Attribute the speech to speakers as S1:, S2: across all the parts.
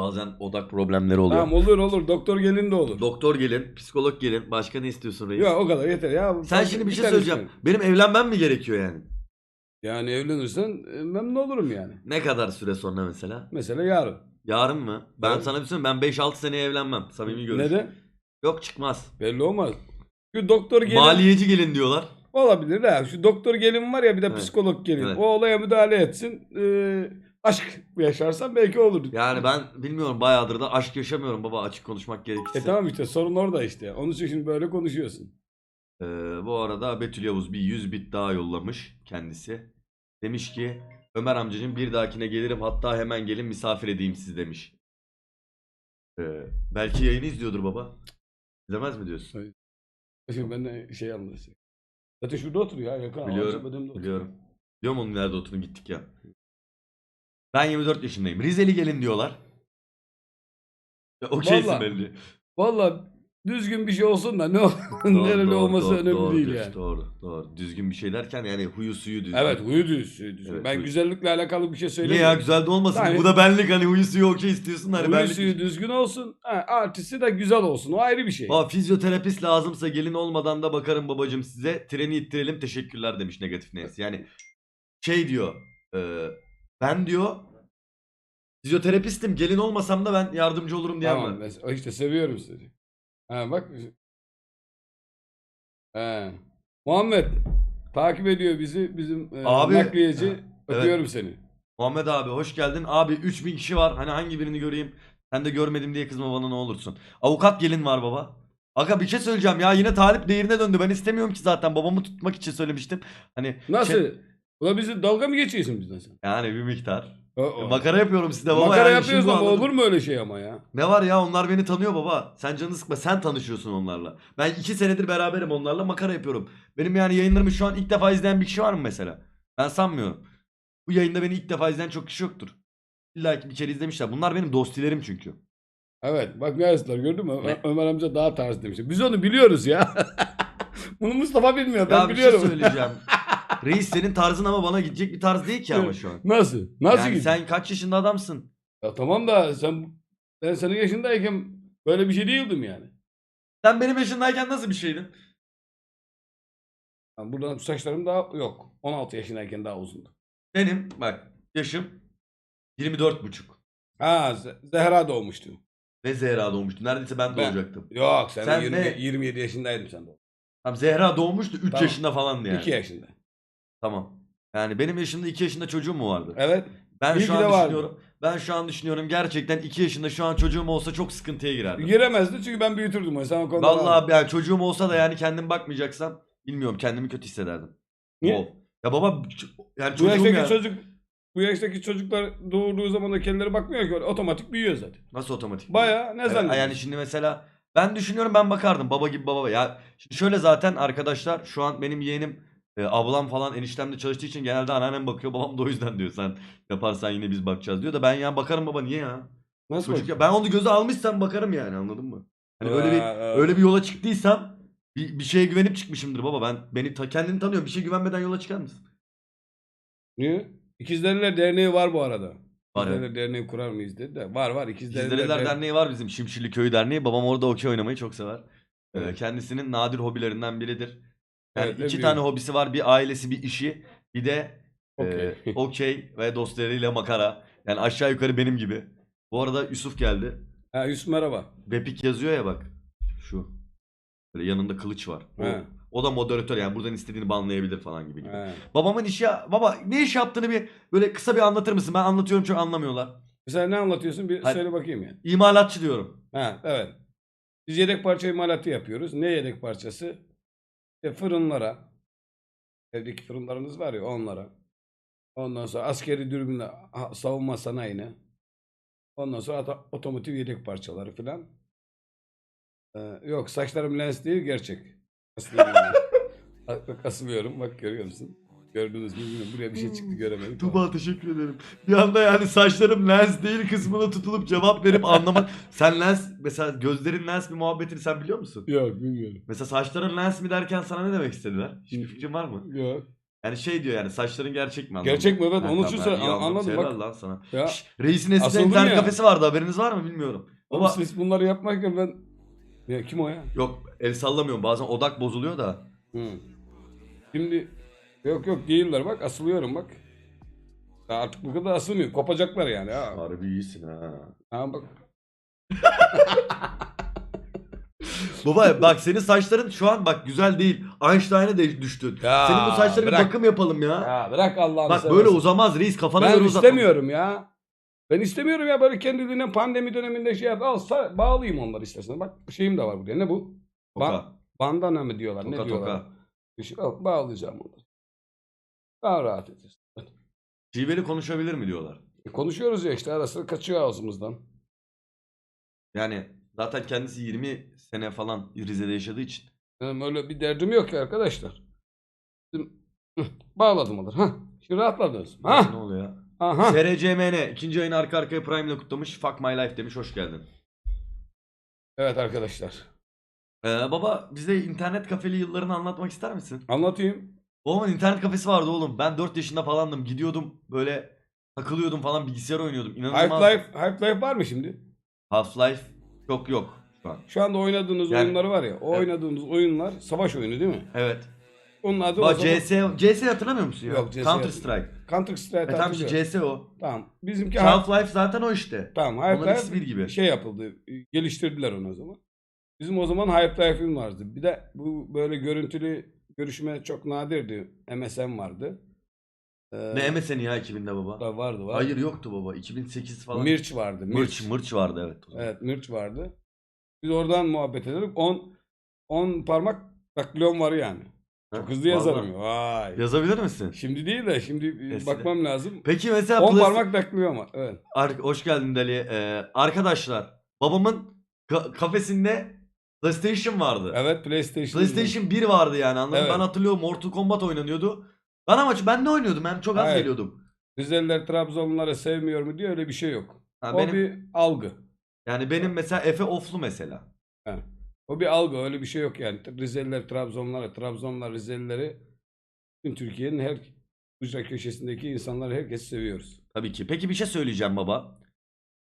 S1: Bazen odak problemleri oluyor.
S2: Tamam olur olur. Doktor gelin de olur.
S1: Doktor gelin, psikolog gelin. Başka ne istiyorsun reis?
S2: Ya o kadar yeter ya.
S1: Sen şimdi bir şey
S2: tane
S1: söyleyeceğim.
S2: istiyorum.
S1: Benim evlenmem mi gerekiyor yani?
S2: Yani evlenirsen e, memnun olurum yani.
S1: Ne kadar süre sonra mesela?
S2: Mesela yarın.
S1: Yarın mı? Ben
S2: Evet.
S1: sana bir şey söyleyeyim. Ben 5-6 seneye evlenmem. Samimi görüş.
S2: Neden?
S1: Yok çıkmaz.
S2: Belli olmaz. Şu doktor gelin
S1: Maliyeci gelin diyorlar.
S2: olabilir ha. Şu doktor gelin var ya bir de
S1: Evet.
S2: psikolog gelin.
S1: Evet.
S2: O olaya müdahale etsin. Ee, aşk yaşarsan belki olur.
S1: Yani ben bilmiyorum bayağıdır da aşk yaşamıyorum baba açık konuşmak gerekirse.
S2: E tamam işte sorun orada işte. Onun için şimdi böyle konuşuyorsun.
S1: Ee, bu arada Betül Yavuz bir 100 bit daha yollamış kendisi. Demiş ki Ömer amcacığım bir dahakine gelirim hatta hemen gelin misafir edeyim sizi demiş. Ee, belki yayını izliyordur baba. İzlemez mi diyorsun?
S2: Şimdi ben de şey anlatacağım. Zaten şurada oturuyor ya. Yakın
S1: Biliyorum. Biliyorum. Biliyorum onun nerede oturduğunu gittik ya. Ben 24 yaşındayım. Rizeli gelin diyorlar. Ya, Okeysin
S2: Vallahi.
S1: belli.
S2: Valla düzgün bir şey olsun da ne.
S1: Doğru,
S2: Nereli olması önemli
S1: doğru
S2: değil
S1: diyorsun,
S2: yani.
S1: Doğru, doğru. Düzgün bir şey derken yani huyu suyu düzgün.
S2: Evet huyu düz. Huyu düzgün.
S1: Evet,
S2: ben
S1: huyu-
S2: güzellikle alakalı bir şey
S1: Niye
S2: söylemiyorum.
S1: ya güzel de olmasın.
S2: Yani-
S1: Bu da benlik hani huyu suyu okey istiyorsun da hani
S2: Huyu
S1: benlik.
S2: suyu düzgün olsun. Ha, artisti de güzel olsun. O ayrı bir şey.
S1: Aa, fizyoterapist lazımsa gelin olmadan da bakarım babacım size. Treni ittirelim teşekkürler demiş negatif Nancy. Yani şey diyor. e, ben diyor fizyoterapistim gelin olmasam da ben yardımcı olurum diyen
S2: Tamam.
S1: var.
S2: mes- işte seviyorum seni. Ha bak. He. Muhammed takip ediyor bizi bizim e,
S1: Abi-
S2: nakliyeci.
S1: Ha.
S2: Öpüyorum seni.
S1: Muhammed abi hoş geldin. Abi 3000 kişi var. Hani hangi birini göreyim? Sen de görmedim diye kızma bana ne olursun. Avukat gelin var baba. Aga bir şey söyleyeceğim ya yine talip değerine döndü. Ben istemiyorum ki zaten babamı tutmak için söylemiştim. Hani
S2: Nasıl?
S1: Şey-
S2: Ula bizi dalga mı geçiyorsun bizden sen?
S1: yani bir miktar.
S2: O- o.
S1: Makara yapıyorum size baba.
S2: Makara
S1: yani
S2: yapıyoruz ama
S1: anladım.
S2: olur mu öyle şey ama ya?
S1: Ne var ya onlar beni tanıyor baba. Sen canını sıkma sen tanışıyorsun onlarla. Ben iki senedir beraberim onlarla makara yapıyorum. Benim yani yayınlarımı şu an ilk defa izleyen bir kişi var mı mesela? Ben sanmıyorum. Bu yayında beni ilk defa izleyen çok kişi yoktur. İlla ki bir kere izlemişler. Bunlar benim dostilerim çünkü.
S2: Evet bak ne yazdılar gördün mü?
S1: Ne?
S2: Ömer amca daha tarz demiş. Biz onu biliyoruz ya. Bunu Mustafa bilmiyor ben
S1: ya bir
S2: biliyorum.
S1: şey söyleyeceğim. Reis senin tarzın ama bana gidecek bir tarz değil ki ama şu an.
S2: Nasıl? Nasıl
S1: yani
S2: gidiyor?
S1: sen kaç yaşında adamsın?
S2: Ya tamam da sen ben senin yaşındayken böyle bir şey değildim yani.
S1: Sen benim yaşındayken nasıl bir şeydin?
S2: Yani buradan saçlarım daha yok. 16 yaşındayken daha uzundu.
S1: Benim bak yaşım 24 buçuk.
S2: Ha Ze- Zehra doğmuştu.
S1: Ve Zehra doğmuştu. Neredeyse ben
S2: Ben-
S1: doğacaktım.
S2: Yok sen,
S1: Sen
S2: 20,
S1: ne?
S2: 27 yaşındaydın sen de.
S1: Tamam Zehra doğmuştu 3
S2: Tamam.
S1: yaşında falandı yani.
S2: 2 yaşında.
S1: Tamam. Yani benim yaşımda 2 yaşında çocuğum mu vardı?
S2: Evet.
S1: Ben
S2: iyi
S1: şu
S2: ki
S1: an
S2: de vardı.
S1: düşünüyorum. Ben şu an düşünüyorum gerçekten 2 yaşında şu an çocuğum olsa çok sıkıntıya girerdim.
S2: Giremezdi çünkü ben büyütürdüm onu. Sen o konuda
S1: Vallahi yani çocuğum olsa da yani kendim bakmayacaksam bilmiyorum kendimi kötü hissederdim.
S2: Niye?
S1: Wow. Ya baba ç- yani
S2: bu
S1: çocuğum
S2: yaştaki
S1: ya.
S2: çocuk bu yaştaki çocuklar doğurduğu zaman da kendileri bakmıyor ki otomatik büyüyor zaten.
S1: Nasıl otomatik?
S2: Baya ne
S1: Evet,
S2: zannediyorsun?
S1: yani şimdi mesela ben düşünüyorum ben bakardım baba gibi baba. Ya şimdi şöyle zaten arkadaşlar şu an benim yeğenim e, ablam falan eniştemde çalıştığı için genelde anneannem bakıyor babam da o yüzden diyor sen yaparsan yine biz bakacağız diyor da ben ya bakarım baba niye ya?
S2: Nasıl
S1: Çocuk
S2: bak?
S1: ya ben onu göze almışsam bakarım yani anladın mı? Hani öyle bir
S2: aa.
S1: öyle bir yola çıktıysam bir, bir şeye güvenip çıkmışımdır baba ben beni ta, kendini tanıyorum bir şey güvenmeden yola çıkar mısın?
S2: Niye? İkizleriler Derneği var bu arada.
S1: Var
S2: İkizleriler
S1: evet.
S2: Derneği kurar mıyız dedi de. Var var İkizleriler,
S1: İkizleriler
S2: Derneği.
S1: Derneği var bizim Şimşirli Köyü Derneği. Babam orada okey oynamayı çok sever. Ee,
S2: Evet.
S1: kendisinin nadir hobilerinden biridir. Yani
S2: Evet, ne
S1: iki
S2: büyük.
S1: tane hobisi var. Bir ailesi, bir işi, bir de e, okey ve dostlarıyla makara. Yani aşağı yukarı benim gibi. Bu arada Yusuf geldi.
S2: Ha Yusuf merhaba.
S1: Bepik yazıyor ya bak. Şu. Böyle yanında kılıç var. O,
S2: He.
S1: o da moderatör yani buradan istediğini banlayabilir falan gibi gibi.
S2: Ha.
S1: Babamın işi baba ne iş yaptığını bir böyle kısa bir anlatır mısın? Ben anlatıyorum çok anlamıyorlar.
S2: Mesela ne anlatıyorsun bir
S1: Hadi.
S2: söyle bakayım yani.
S1: İmalatçı diyorum.
S2: Ha evet. Biz yedek parça imalatı yapıyoruz. Ne yedek parçası? İşte fırınlara. Evdeki fırınlarınız var ya onlara. Ondan sonra askeri dürbünle savunma sanayine. Ondan sonra ata- otomotiv yedek parçaları filan. Ee, yok saçlarım lens değil gerçek. Asılıyorum bak görüyor musun? Gördünüz mü bilmiyorum. Buraya bir şey çıktı göremedim.
S1: Tuba teşekkür ederim. Bir anda yani saçlarım lens değil kısmına tutulup cevap verip anlamak. sen lens mesela gözlerin lens bir muhabbetini sen biliyor musun?
S2: Yok bilmiyorum.
S1: Mesela saçların lens mi derken sana ne demek istediler? Hiçbir fikrin var mı?
S2: Yok.
S1: Yani şey diyor yani saçların gerçek mi? anladın
S2: Gerçek mi? Evet,
S1: Ha,
S2: onun için
S1: iyi anladım.
S2: anladım,
S1: Helal
S2: bak.
S1: lan sana.
S2: Ya.
S1: Şş, reisin eskiden
S2: Asıldım
S1: internet
S2: ya.
S1: kafesi vardı haberiniz var mı bilmiyorum.
S2: Ama
S1: Baba
S2: siz bunları yaparken ben ya kim o ya?
S1: yok el sallamıyorum bazen odak bozuluyor da.
S2: Hı. Şimdi yok yok değiller bak asılıyorum bak. Ya artık bu kadar asılmıyor. Kopacaklar yani. Ha,
S1: Harbi iyisin ha.
S2: ha bak.
S1: Baba bak senin saçların şu an bak güzel değil. Einstein'a de düştün.
S2: Ya,
S1: senin bu saçlara bir bakım yapalım ya.
S2: Ya bırak Allah'ını
S1: bak böyle uzamaz reis kafana
S2: Ben
S1: göre uzatma.
S2: istemiyorum ya. Ben istemiyorum ya böyle kendiliğinden pandemi döneminde şey yap. Al sa- bağlayayım onları istersen. Bak şeyim de var burada. Ne bu?
S1: Toka.
S2: Ba- bandana mı diyorlar?
S1: Toka,
S2: ne diyorlar?
S1: toka.
S2: Bir şey, al, bağlayacağım onları. Daha rahat edeceğiz.
S1: Şiveli konuşabilir mi diyorlar.
S2: E, konuşuyoruz ya işte arasında kaçıyor ağzımızdan.
S1: Yani zaten kendisi 20 sene falan Rize'de yaşadığı için.
S2: Benim öyle bir derdim yok ki arkadaşlar. Hıh, bağladım onları. Hah. Şimdi rahatladınız.
S1: Ne
S2: Ha?
S1: oluyor ya?
S2: Aha.
S1: SRCMN ikinci ayını arka arkaya Prime ile kutlamış. Fuck my life demiş. Hoş geldin.
S2: Evet arkadaşlar.
S1: Ee, baba bize internet kafeli yıllarını anlatmak ister misin?
S2: Anlatayım.
S1: Babamın internet kafesi vardı oğlum. Ben 4 yaşında falandım. Gidiyordum böyle takılıyordum falan bilgisayar oynuyordum. İnanılmaz.
S2: Half-Life, Half-Life var mı şimdi?
S1: Half-Life çok yok şu an.
S2: Şu anda oynadığınız
S1: Yani-
S2: oyunları var ya. O
S1: Evet.
S2: oynadığınız oyunlar savaş oyunu değil mi?
S1: Evet.
S2: Onun adı o
S1: Bak
S2: zaman
S1: CS, CS hatırlamıyor musun ya?
S2: Yok, CS
S1: Counter Strike.
S2: Counter Strike
S1: E tamam işte
S2: hatırlıyorum.
S1: CS o.
S2: Tamam. Bizimki Half-
S1: Half-Life zaten o işte.
S2: tamam Half-Life
S1: bir gibi.
S2: şey yapıldı. Geliştirdiler onu o zaman. Bizim o zaman Half-Life'im vardı. Bir de bu böyle görüntülü görüşme çok nadirdi. MSN vardı. Ee,
S1: Ne MSN'i ya 2000'de baba?
S2: da vardı var.
S1: Hayır yoktu baba. 2008 falan.
S2: Mirç vardı.
S1: Mırç, mırç vardı evet.
S2: Evet Mirç vardı. Biz oradan muhabbet ederek 10 10 parmak daklon var yani. Çok hızlı yazarım. Vay.
S1: Yazabilir misin?
S2: Şimdi değil de şimdi e,
S1: Eskiden.
S2: bakmam lazım.
S1: Peki mesela
S2: 10
S1: Plas-
S2: parmak daklıyor ama. Evet.
S1: Ar- hoş geldin Dali. Ee, arkadaşlar babamın ka- kafesinde PlayStation vardı.
S2: Evet PlayStation.
S1: PlayStation 1 vardı yani anladın?
S2: Evet.
S1: Ben hatırlıyorum Mortal Kombat oynanıyordu. Ben ama ben ne oynuyordum? Ben çok az
S2: Hayır.
S1: geliyordum.
S2: Rizeliler Trabzonluları sevmiyor mu diye öyle bir şey yok.
S1: Ha,
S2: o
S1: benim,
S2: bir algı.
S1: Yani benim mesela Efe Oflu mesela.
S2: O bir algı öyle bir şey yok yani. Rizeliler Trabzonluları, Trabzonlar Rizelileri tüm Türkiye'nin her ucra köşesindeki insanları herkes seviyoruz.
S1: Tabii ki. Peki bir şey söyleyeceğim baba.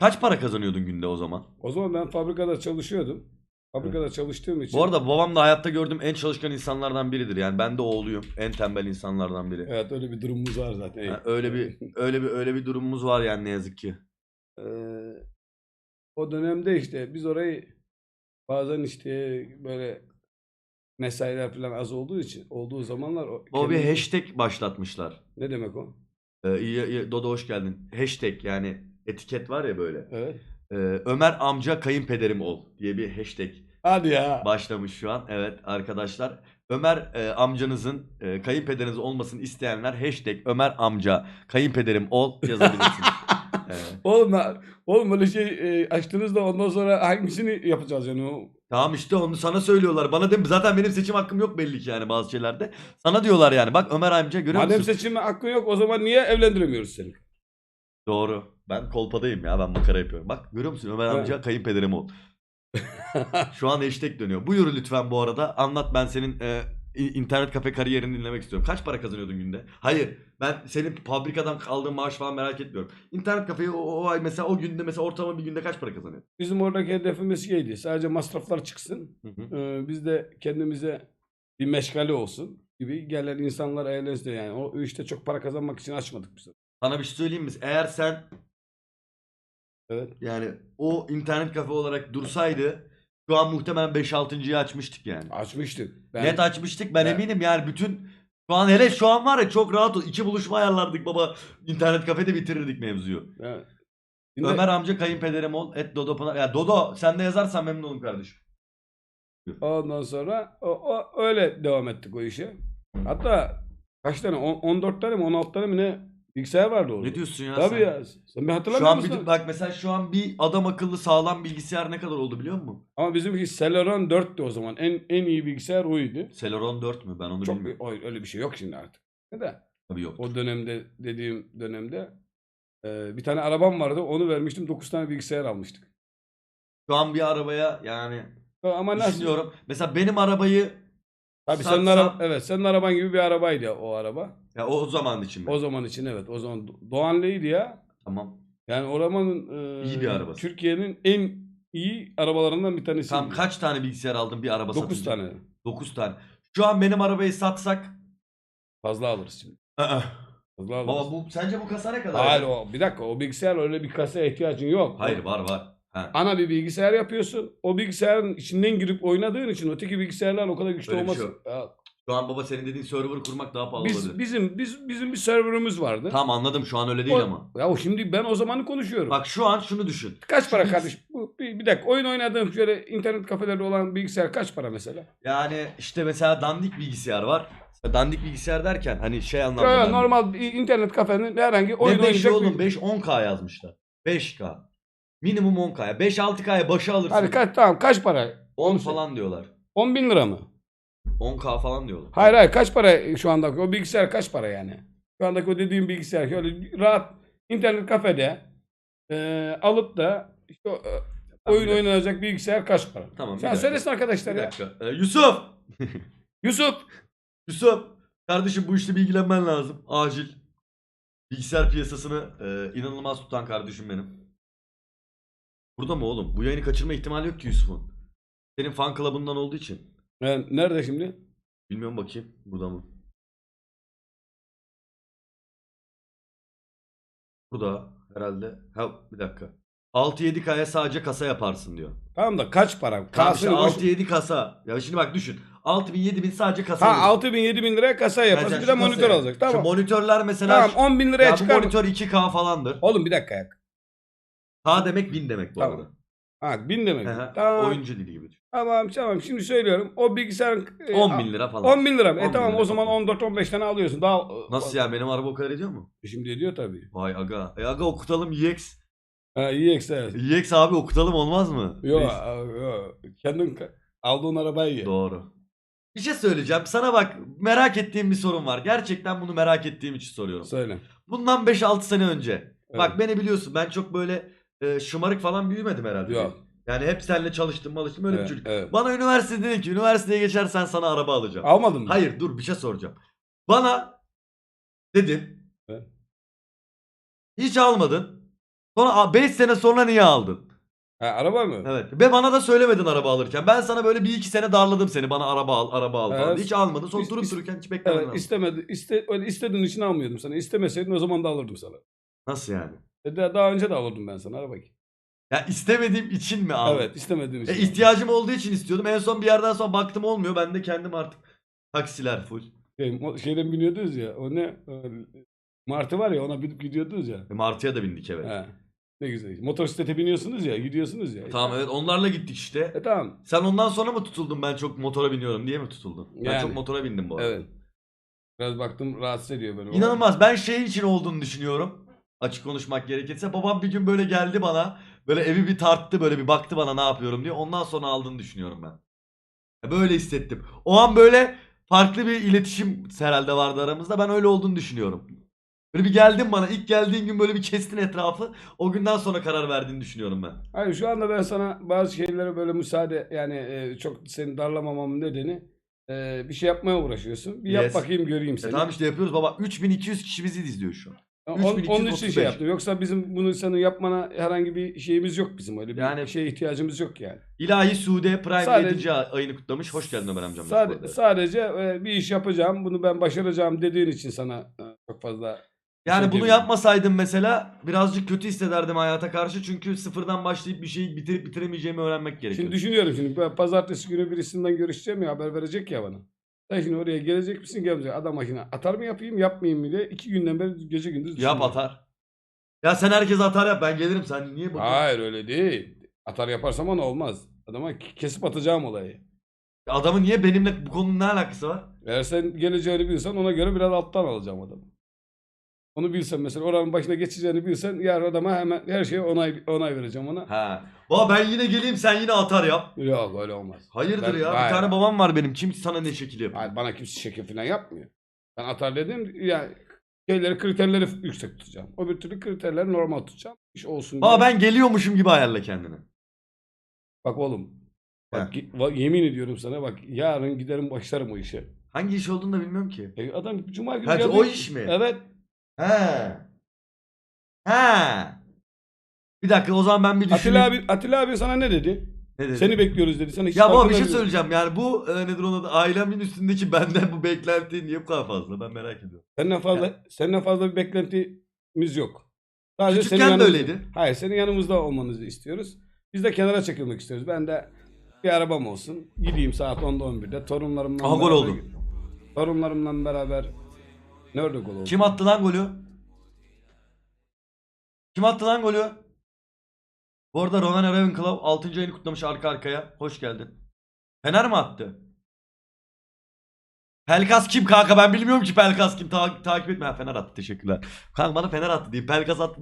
S1: Kaç para kazanıyordun günde o zaman?
S2: O zaman ben fabrikada çalışıyordum. Fabrikada çalıştığım için.
S1: Bu arada babam da hayatta gördüğüm en çalışkan insanlardan biridir. Yani ben de oğluyum. En tembel insanlardan biri.
S2: Evet öyle bir durumumuz var zaten.
S1: Yani öyle bir öyle bir öyle bir durumumuz var yani ne yazık ki.
S2: Ee, o dönemde işte biz orayı bazen işte böyle mesailer falan az olduğu için olduğu zamanlar o
S1: O bir hashtag başlatmışlar.
S2: ne demek o?
S1: Ee, iyi, iyi, Dodo hoş geldin. Hashtag yani etiket var ya böyle.
S2: Evet.
S1: Ee, Ömer amca kayınpederim ol diye bir hashtag
S2: Hadi ya.
S1: başlamış şu an. Evet arkadaşlar. Ömer e, amcanızın e, kayınpederiniz olmasını isteyenler hashtag Ömer amca kayınpederim ol yazabilirsiniz. Evet.
S2: Oğlum, ha- oğlum öyle şey e, açtınız da ondan sonra hangisini yapacağız yani o?
S1: Tamam işte onu sana söylüyorlar. Bana dem zaten benim seçim hakkım yok belli ki yani bazı şeylerde. Sana diyorlar yani. Bak Ömer amca görüyor
S2: Madem
S1: musun?
S2: seçime hakkın yok o zaman niye evlendiremiyoruz seni?
S1: Doğru. Ben kolpadayım ya ben makara yapıyorum. Bak görüyor musun Ömer
S2: Evet.
S1: amca kayınpederim ol. Şu an hashtag dönüyor. Buyur lütfen bu arada. Anlat ben senin e, internet kafe kariyerini dinlemek istiyorum. Kaç para kazanıyordun günde? Hayır. Ben senin fabrikadan aldığın maaş falan merak etmiyorum. İnternet kafeyi o, o ay mesela o günde mesela ortalama bir günde kaç para kazanıyorsun?
S2: Bizim oradaki hedefimiz şeydi. Sadece masraflar çıksın.
S1: Hı hı.
S2: Ee, biz de kendimize bir meşgale olsun gibi gelen insanlar eğlensin yani. O işte çok para kazanmak için açmadık biz.
S1: Sana bir şey söyleyeyim mi? Eğer sen
S2: Evet.
S1: yani o internet kafe olarak dursaydı şu an muhtemelen 5-6.yı açmıştık yani.
S2: Açmıştık. Ben,
S1: Net açmıştık ben
S2: Ben-
S1: eminim yani bütün şu an hele şu an var ya çok rahat ol. İki buluşma ayarlardık baba. İnternet kafede bitirirdik mevzuyu.
S2: Evet. Şimdi
S1: Ömer amca kayınpederim ol. Et Dodo Pınar. Ya Dodo sen de yazarsan memnun olurum kardeşim.
S2: Ondan sonra o, o öyle devam ettik o işe. Hatta kaç tane? On- 14 tane mi 16 tane mi ne bilgisayar vardı orada.
S1: Ne diyorsun ya
S2: Tabii
S1: sen?
S2: ya. Sen bir
S1: Şu
S2: hatırlamıyor
S1: an
S2: musun?
S1: bir, bak mesela şu an bir adam akıllı sağlam bilgisayar ne kadar oldu biliyor musun?
S2: Ama bizimki Celeron 4'tü o zaman. En en iyi bilgisayar oydu.
S1: Celeron 4 mü? Ben onu
S2: Çok
S1: bilmiyorum.
S2: o- öyle bir şey yok şimdi artık. Ne de
S1: Tabii yok.
S2: o dönemde dediğim dönemde e, bir tane arabam vardı. Onu vermiştim. 9 tane bilgisayar almıştık.
S1: Şu an bir arabaya yani
S2: Ama nasıl?
S1: düşünüyorum. Mesela benim arabayı
S2: Tabii senin
S1: sat-
S2: araba evet senin araban gibi bir arabaydı o araba.
S1: Ya o zaman için mi?
S2: O zaman için evet. O zaman Do- Doğanlı'ydı ya.
S1: Tamam.
S2: Yani o arabanın e,
S1: İyi bir arabası.
S2: Türkiye'nin en iyi arabalarından bir tanesi.
S1: Tam kaç tane bilgisayar aldın bir araba
S2: 9
S1: satınca?
S2: tane.
S1: 9 tane. Şu an benim arabayı satsak.
S2: Fazla alırız şimdi.
S1: Aa.
S2: Fazla alırız.
S1: Baba bu sence bu kasa ne kadar?
S2: Hayır o bir dakika o bilgisayar öyle bir kasaya ihtiyacın yok.
S1: Hayır var var. Ha.
S2: Ana bir bilgisayar yapıyorsun. O bilgisayarın içinden girip oynadığın için öteki bilgisayarlar o kadar güçlü
S1: Öyle bir
S2: olmaz.
S1: şey yok.
S2: Ya,
S1: Şu an baba senin dediğin server kurmak daha pahalı
S2: Biz
S1: olabilir.
S2: bizim biz bizim bir serverımız vardı.
S1: Tamam anladım şu an öyle değil
S2: O-
S1: ama.
S2: Ya o şimdi ben o zamanı konuşuyorum.
S1: Bak şu an şunu düşün.
S2: kaç para kardeşim? Bu, bir, bir dakika oyun oynadığım şöyle internet kafelerde olan bilgisayar kaç para mesela?
S1: Yani işte mesela dandik bilgisayar var. Dandik bilgisayar derken hani şey anlamda.
S2: Ya,
S1: dandik.
S2: normal bir internet kafenin herhangi oyun
S1: Ne 5
S2: oynayacak
S1: oğlum
S2: bir...
S1: 5 10k yazmışlar. 5k. Minimum 10k'ya. 5 6k'ya başı alırsın.
S2: Hadi kaç tamam kaç para?
S1: 10 falan diyorlar.
S2: 10 bin lira mı?
S1: 10k falan diyorlar.
S2: Hayır hayır kaç para şu andaki o bilgisayar kaç para yani? Şu andaki o dediğim bilgisayar şöyle rahat internet kafede e, alıp da işte o, e, oyun
S1: bir dakika.
S2: oynanacak bilgisayar kaç para?
S1: Tamam, bir
S2: Sen
S1: dakika.
S2: söylesin arkadaşlar
S1: Bir
S2: ya.
S1: dakika. Ee, Yusuf!
S2: Yusuf
S1: Yusuf! Kardeşim bu işte bilgilenmen lazım. Acil. Bilgisayar piyasasını e, inanılmaz tutan kardeşim benim. Burada mı oğlum? Bu yayını kaçırma ihtimali yok ki Yusuf'un. Senin fan club'ından olduğu için.
S2: E, nerede şimdi?
S1: Bilmiyorum bakayım. Burada mı? Burada herhalde. Ha bir dakika. 6-7K'ya sadece kasa yaparsın diyor.
S2: Tamam da kaç para?
S1: Tamam işte
S2: Kasını boş-
S1: 6-7 kasa. Ya şimdi bak düşün. 6000 7000 sadece kasa.
S2: Ha
S1: verir.
S2: 6 bin 7 bin liraya kasa yaparsın. Bir de
S1: şu
S2: monitör alacak.
S1: Şu
S2: Tamam.
S1: monitörler mesela.
S2: Tamam 10 bin liraya
S1: ya bu
S2: çıkar.
S1: monitör 2K falandır.
S2: Oğlum bir dakika ya.
S1: K demek 1000 demek bu
S2: Tamam.
S1: arada.
S2: Ha 1000 demek. Tamam.
S1: Oyuncu dili gibi.
S2: Tamam tamam şimdi söylüyorum. O bilgisayarın e,
S1: 10 bin lira falan.
S2: 10 bin lira mı?
S1: 10
S2: E
S1: bin
S2: tamam
S1: lira
S2: o zaman
S1: falan.
S2: 14-15 tane alıyorsun. Daha
S1: Nasıl ya benim araba o kadar ediyor mu?
S2: Şimdi ediyor tabii.
S1: Vay aga. E aga okutalım EX.
S2: Ha iyi evet.
S1: EX abi okutalım olmaz mı?
S2: Yok yok. Kendin aldığın arabayı ye.
S1: Doğru. Bir şey söyleyeceğim. Sana bak merak ettiğim bir sorun var. Gerçekten bunu merak ettiğim için soruyorum.
S2: Söyle.
S1: Bundan 5-6 sene önce. Bak
S2: Evet.
S1: beni biliyorsun ben çok böyle e, şımarık falan büyümedim herhalde.
S2: Yok.
S1: Yani hep seninle çalıştım çalıştım öyle
S2: Evet,
S1: bir çocuk.
S2: evet.
S1: Bana üniversite dedin ki üniversiteye geçersen sana araba alacağım.
S2: Almadın mı?
S1: Hayır dur bir şey soracağım. Bana dedin.
S2: Evet.
S1: Hiç almadın. Sonra 5 sene sonra niye aldın?
S2: Ha, araba mı?
S1: Evet. Ve bana da söylemedin araba alırken. Ben sana böyle bir iki sene darladım seni. Bana araba al, araba al falan.
S2: Evet.
S1: Hiç almadın. Sonra durup dururken hiç beklemedin.
S2: Evet
S1: aldın.
S2: istemedi. İste, öyle istediğin için almıyordum sana. İstemeseydin o zaman da alırdım sana.
S1: Nasıl yani?
S2: E daha, önce de alırdım ben sana arabayı.
S1: Ya istemediğim için mi aldın?
S2: Evet istemediğin için.
S1: E, ihtiyacım olduğu için istiyordum. En son bir yerden sonra baktım olmuyor. Ben de kendim artık taksiler full.
S2: Şey, şeyden biniyordunuz ya. O ne? Martı var ya ona binip gidiyordunuz ya.
S1: E, Martı'ya da bindik evet.
S2: He. Ne güzel. Motosiklete biniyorsunuz ya, gidiyorsunuz ya.
S1: Tamam evet onlarla gittik işte.
S2: E tamam.
S1: Sen ondan sonra mı tutuldun ben çok motora biniyorum diye mi tutuldun? Ben
S2: Yani.
S1: çok motora bindim bu arada.
S2: Evet. Biraz baktım rahatsız ediyor beni.
S1: İnanılmaz. Ben şey için olduğunu düşünüyorum. Açık konuşmak gerekirse. Babam bir gün böyle geldi bana. Böyle evi bir tarttı böyle bir baktı bana ne yapıyorum diye. Ondan sonra aldığını düşünüyorum ben. Böyle hissettim. O an böyle farklı bir iletişim herhalde vardı aramızda. Ben öyle olduğunu düşünüyorum. Böyle bir geldin bana. ilk geldiğin gün böyle bir kestin etrafı. O günden sonra karar verdiğini düşünüyorum ben.
S2: Hayır şu anda ben sana bazı şeylere böyle müsaade yani e, çok seni darlamamamın nedeni e, bir şey yapmaya uğraşıyorsun. Bir
S1: Yes.
S2: yap bakayım göreyim
S1: E
S2: seni.
S1: tamam işte yapıyoruz baba. 3200 kişi bizi izliyor şu an.
S2: On- onun için
S1: 3235.
S2: şey yaptım. Yoksa bizim bunu senin yapmana herhangi bir şeyimiz yok bizim öyle bir
S1: Yani-
S2: şeye ihtiyacımız yok yani.
S1: İlahi Sude Prime
S2: Sadece-
S1: 7. ayını kutlamış. Hoş geldin Ömer amcam.
S2: Sade- sadece e, bir iş yapacağım, bunu ben başaracağım dediğin için sana e, çok fazla
S1: Yani
S2: şey
S1: bunu
S2: diyemiyorum.
S1: yapmasaydım mesela birazcık kötü hissederdim hayata karşı. Çünkü sıfırdan başlayıp bir şeyi bitirip bitiremeyeceğimi öğrenmek gerekiyor.
S2: Şimdi düşünüyorum şimdi ben pazartesi günü birisinden görüşeceğim ya haber verecek ya bana. Sen şimdi oraya gelecek misin gelmeyecek adam makine atar mı yapayım yapmayayım mı diye iki günden beri gece gündüz
S1: Yap
S2: düşünüyorum.
S1: atar. Ya sen herkes atar yap ben gelirim sen niye bakıyorsun?
S2: Hayır öyle değil. Atar yaparsam ona olmaz. Adama k- kesip atacağım olayı.
S1: Adamın niye benimle bu konunun ne alakası var?
S2: Eğer sen geleceğini bilsen ona göre biraz alttan alacağım adamı. Onu bilsen mesela oranın başına geçeceğini bilsen yarın adama hemen her şeye onay onay vereceğim ona.
S1: Ha. Baba ben yine geleyim sen yine atar yap.
S2: Yok öyle olmaz.
S1: Hayırdır
S2: Ben-
S1: ya?
S2: Hayır.
S1: Bir tane babam var benim. Kim sana ne şekil yapıyor?
S2: Hayır, bana kimse şekil falan yapmıyor. Ben atar dedim yani şeyleri kriterleri yüksek tutacağım. O bir türlü kriterleri normal tutacağım. İş olsun
S1: Baba
S2: diye.
S1: ben geliyormuşum gibi ayarla kendini.
S2: Bak oğlum Bak, gi- va- yemin ediyorum sana bak yarın giderim başlarım o işe.
S1: Hangi iş olduğunu da bilmiyorum ki.
S2: E, adam cuma günü
S1: Ha,
S2: geldi.
S1: o iş mi?
S2: Evet.
S1: He. He. Bir dakika o zaman ben bir düşüneyim.
S2: Atilla abi Atilla abi sana ne dedi?
S1: Ne dedi?
S2: Seni bekliyoruz dedi. Sana hiç
S1: Ya baba bir şey söyleyeceğim yani bu e, nedir onun adı ailemin üstündeki benden bu beklenti niye bu kadar fazla ben merak ediyorum.
S2: Senden fazla senden fazla bir beklentimiz yok. Sadece
S1: Küçükken
S2: senin
S1: de
S2: yanımızda-
S1: öyleydi.
S2: Hayır, senin yanımızda olmanızı istiyoruz. Biz de kenara çekilmek istiyoruz. Ben de bir arabam olsun. Gideyim saat 10'da 11'de torunlarımla
S1: Aha, gol
S2: beraber-
S1: oldu.
S2: Torunlarımla beraber nerede gol oldu?
S1: Kim attı lan golü? Kim attı lan golü? Bu arada Roman Ravenclaw 6. ayını kutlamış arka arkaya. Hoş geldin. Fener mi attı? Pelkas kim kanka ben bilmiyorum ki Pelkas kim Ta- takip etme. Ha, Fener attı teşekkürler. Kanka bana Fener attı diye Pelkas attı diye